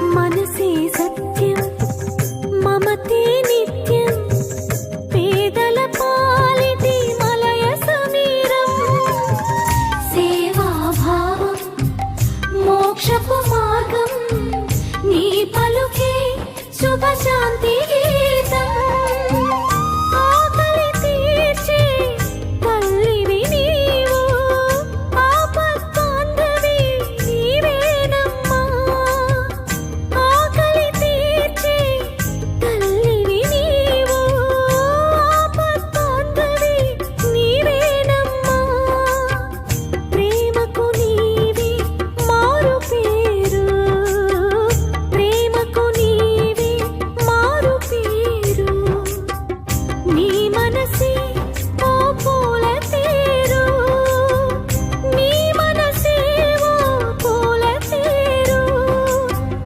మనసే సత్యం మమతే నిత్యం. పేదల పాలిటి మలయ సమీరం. మోక్షపు మార్గం. ಮನಸ್ಸೇ